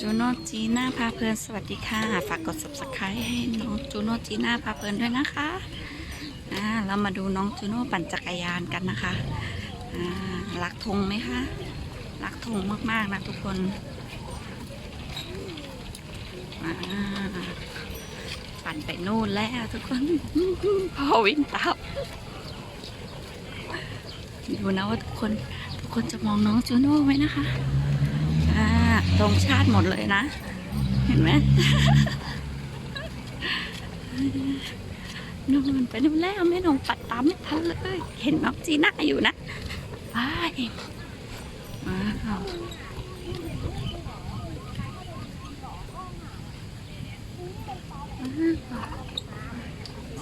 จูโน่จีน่าพาเพลินสวัสดีค่ะ ฝากกด subscribe ให้น้องจูโน่จีน่าพาเพลินด้วยนะคะอ่าเรามาดูน้องจูโน่ปั่นจักรยานกันนะคะอ่ารักธงไหมคะรักธงมากๆนะทุกคนอ่าปั่นไปนู่นแล้วทุกคนพอวิ่งตามดูนะว่าทุกคนทุกคนจะมองน้องจูโน่ไหมนะคะ ธงชาติหมดเลยนะ เห็นไหมนู่นไปนู่นแล้วแม่นงปัดตามไม่ทันเลย เห็นน้องจีน่าอยู่นะไปว้าว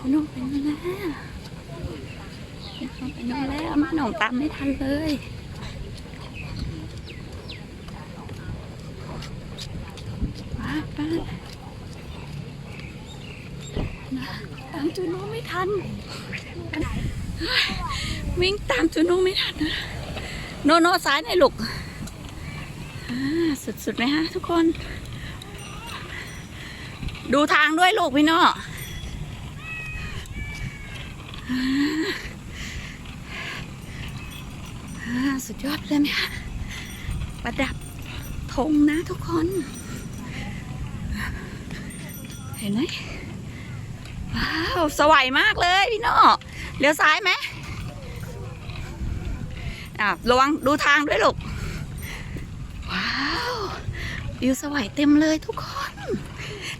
สนุกไปนู่นแล้วไปนู่นแล้วแม่นงตามไม่ทันเลย ป้าป้านะ ตามจูโน่ไม่ทัน วิ่งตามจูโน่ไม่ทันนะโนโนซ้ายหน่อยลูกสุดๆไหมฮะทุกคน ดูทางด้วยลูกพี่โน่อ่าอ่าสุดยอดเลยไหมคะประดับธงนะทุกคน เห็นไหม ว้าวสวยมากเลยพี่โน่เลี้ยวซ้ายไหมอะระวังดูทางด้วยลูก ว้าววิวสวยเต็มเลยทุกคน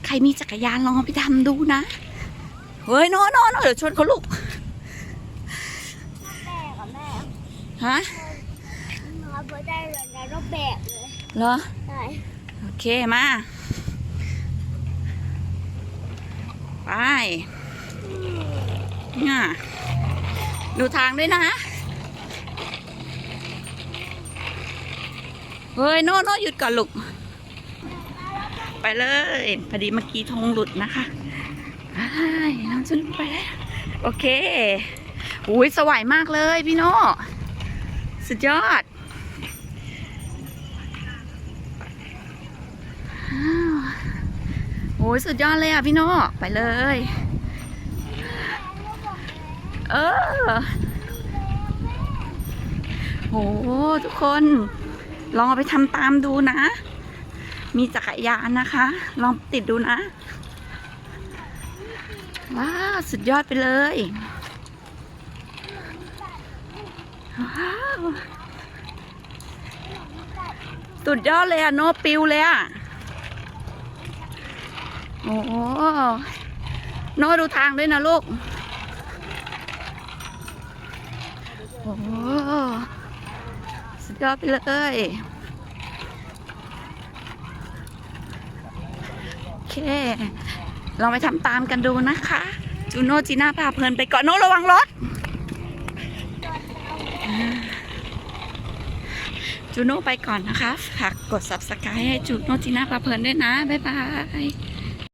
ใครมีจักรยานลองเอาไปทำดูนะ เฮ้ยโน่โน่โน่เดี๋ยวชนเขาลูกแม่กับแม่ฮะเราไม่ได้เลยนะเราแบกเลยเหรอ ใช่ โอเคมา ไปเนี่ยดูทางด้วยนะเฮ้ยโน่โน่หยุดก่อนลูก ไปเลย พอดีเมื่อกี้ธงหลุดนะคะไปน้องจุนไปแล้วโอเคอุ้ยสวยมากเลยพี่โน่สุดยอด อ้าวโอ้ยสุดยอดเลยอะพี่โน่ไปเลย เออโหทุกคน ลองเอาไปทำตามดูนะ มีจักรยานนะคะ ลองติดดูนะ ว้าวสุดยอดไปเลย ว้าวสุดยอดเลยอะโนปิวเลยอะ โอ้โหโนดูทางด้วยนะลูก โอ้สุดยอดไปเลยโอเคลองไปทำตามกันดูนะคะ จูโน่จีน่าพาเพลินไปก่อนโนระวังรถ จูโน่ไปก่อนนะคะ ฝากกด subscribe ให้จูโน่จีน่าพาเพลินด้วยนะ บ๊ายบาย